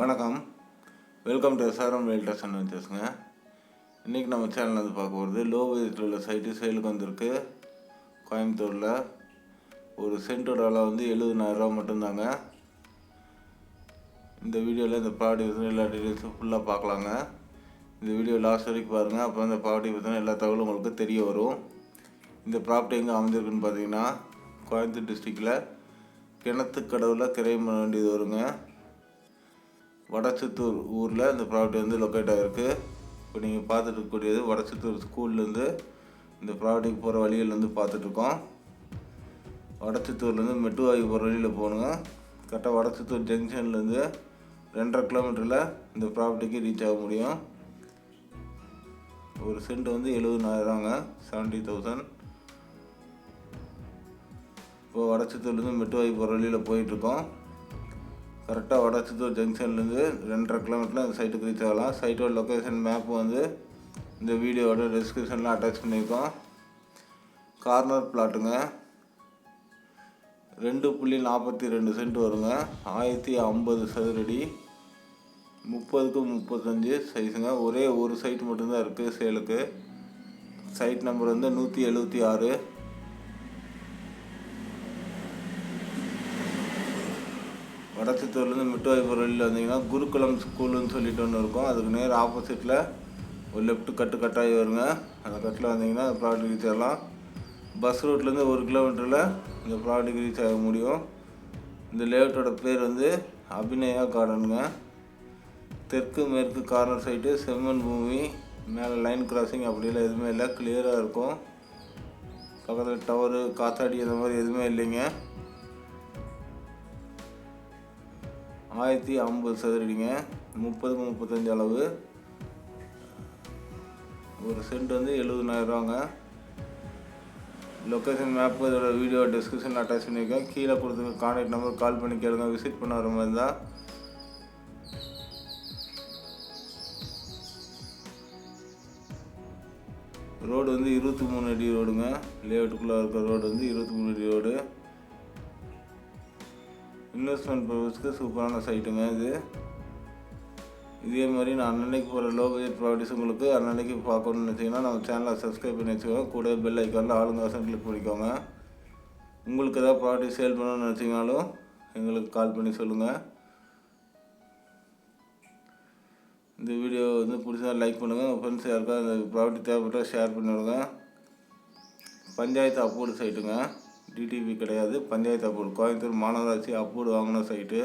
வணக்கம். Welcome to SRM realtors and வெஞ்சர்ஸுங்க இன்றைக்கி நம்ம சேனல் வந்து பார்க்க போகிறது லோ பட்ஜெட்டில் உள்ள சைட்டு சேலுக்கு வந்திருக்கு. கோயம்புத்தூரில் ஒரு சென்ட்டோட விலை வந்து எழுபதாயிரரூவா மட்டும்தாங்க. இந்த வீடியோவில் இந்த ப்ராடக்ட் பற்றின எல்லா டீட்டெயில்ஸும் ஃபுல்லாக பார்க்கலாங்க. இந்த வீடியோ லாஸ்ட் வரைக்கும் பாருங்கள் அப்புறம் இந்த ப்ராப்பர்ட்டி பற்றின எல்லா தகவலும் உங்களுக்கு தெரிய வரும். இந்த ப்ராப்பர்ட்டி எங்கே அமைஞ்சிருக்குன்னு பார்த்தீங்கன்னா கோயம்புத்தூர் டிஸ்ட்ரிக்டில் கிணத்துக்கடவுல கிரையம் பண்ண வேண்டியது வருங்க. வடச்சித்தூர் ஊரில் இந்த ப்ராப்பர்ட்டி வந்து லொக்கேட் ஆகிருக்கு இப்போ நீங்கள் பார்த்துட்டு இருக்கக்கூடியது வடச்சித்தூர் ஸ்கூல்லேருந்து இந்த ப்ராப்பர்ட்டிக்கு போகிற வழியிலேருந்து பார்த்துட்ருக்கோம் வடச்சித்தூர்லேருந்து மெட்டுவாகி போகிற வழியில் போகணுங்க. கரெக்டாக வடச்சித்தூர் ஜங்ஷன்லேருந்து ரெண்டரை கிலோமீட்டரில் இந்த ப்ராப்பர்ட்டிக்கு ரீச் ஆக முடியும். ஒரு சென்ட் வந்து எழுபதுனாயிரங்க செவன்ட்டி தௌசண்ட் இப்போ வடச்சித்தூர்லேருந்து மெட்டுவாகி போகிற வழியில் போயிட்டுருக்கோம். கரெக்டாக வடச்சித்தூர் ஜங்ஷன்லேருந்து ரெண்டரை கிலோமீட்டரில் இந்த சைட்டுக்கு ரீச் ஆகலாம். சைட்டோட லொக்கேஷன் மேப் வந்து இந்த வீடியோவோட டிஸ்கிரிப்ஷனில் அட்டாச் பண்ணியிருக்கோம். கார்னர் பிளாட்டுங்க ரெண்டு புள்ளி நாற்பத்தி ரெண்டு சென்ட் வருங்க. ஆயிரத்தி ஐம்பது சதுரடி. முப்பதுக்கு முப்பத்தஞ்சு சைஸுங்க ஒரே ஒரு சைட் மட்டும்தான் இருக்குது சேலுக்கு சைட் நம்பர் வந்து நூற்றி எழுபத்தி ஆறு. வடச்சித்தூர்லேருந்து மிட்டுவாய்ப்பூர் வழியில் வந்தீங்கன்னா குருகுலம் ஸ்கூலுன்னு சொல்லிட்டு ஒன்று இருக்கும். அதுக்கு நேர் ஆப்போசிட்டில் ஒரு லெஃப்ட் கட்டு கட்டாகி வருங்க. அந்த கட்டில் வந்தீங்கன்னா அந்த ப்ராடக்ட் ரீச் ஆகலாம் பஸ் ரூட்லேருந்து ஒரு கிலோமீட்டரில் இந்த ப்ராடக்ட் ரீச் ஆக முடியும். இந்த லேஅவுட்டோட பேர் வந்து அபிநயா கார்டனுங்க. தெற்கு மேற்கு கார்னர் சைட்டு செம்மண் பூமி மேலே லைன் கிராசிங் அப்படிலாம் எதுவுமே இல்லை. கிளியராக இருக்கும். பக்கத்தில் டவரு காத்தாடி அந்த மாதிரி எதுவுமே இல்லைங்க. ஆயிரத்தி ஐம்பது சதுரடிங்க. முப்பதுக்கு முப்பத்தஞ்சு அளவு. ஒரு சென்ட் வந்து எழுபதுனாயிரரூவாங்க லொக்கேஷன் மேப் இதோட வீடியோ டிஸ்கிரிப்ஷனில் அட்டாச் பண்ணியிருக்கேன். கீழே கொடுத்துருக்க கான்டாக்ட் நம்பர் கால் பண்ணி கேளுங்க. விசிட் பண்ண வர மாதிரி இருந்தால் ரோடு வந்து இருபத்தி மூணு அடி ரோடுங்க லேஅவுட்டுக்குள்ளே இருக்கிற ரோடு வந்து இருபத்தி மூணு அடி ரோடு இன்வெஸ்ட்மெண்ட் பர்பஸ்க்கு சூப்பரான சைட்டுங்க இது. இதே மாதிரி நான் அன்னன்னைக்கு போகிற லோ பட்ஜெட் ப்ராப்பர்ட்டிஸ் உங்களுக்கு அன்னன்னைக்கு பார்க்கணும்னு நினச்சிங்கன்னா நம்ம சேனலை சப்ஸ்கிரைப் பண்ணி வச்சுக்கோங்க. கூட பெல் ஐக்கானில் ஆளுங்காசம் கிளிக் பண்ணிக்கோங்க. உங்களுக்கு ஏதாவது ப்ராப்பர்ட்டி சேல் பண்ணணும்னு நினச்சிங்கனாலும் எங்களுக்கு கால் பண்ணி சொல்லுங்கள் இந்த வீடியோ வந்து பிடிச்சா லைக் பண்ணுங்கள் உங்கள் ஃப்ரெண்ட்ஸ் யாருக்கா இந்த ப்ராப்பர்ட்டி தேவைப்பட்டால் ஷேர் பண்ணிவிடுங்க பஞ்சாயத்து அப்ரூவ்டு சைட்டுங்க டிடிபி கிடையாது. பஞ்சாயத்து அப்ரூவ் கோயம்புத்தூர் மாநகராட்சி அப்ரூவ்டு வாங்கின சைட்டு.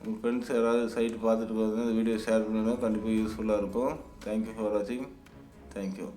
உங்கள் ஃப்ரெண்ட்ஸ் யாராவது சைட்டு பார்த்துட்டு வந்து இந்த வீடியோ ஷேர் பண்ணுங்கள் கண்டிப்பாக யூஸ்ஃபுல்லாக இருக்கும். தேங்க்யூ ஃபார் வாட்சிங் தேங்க்யூ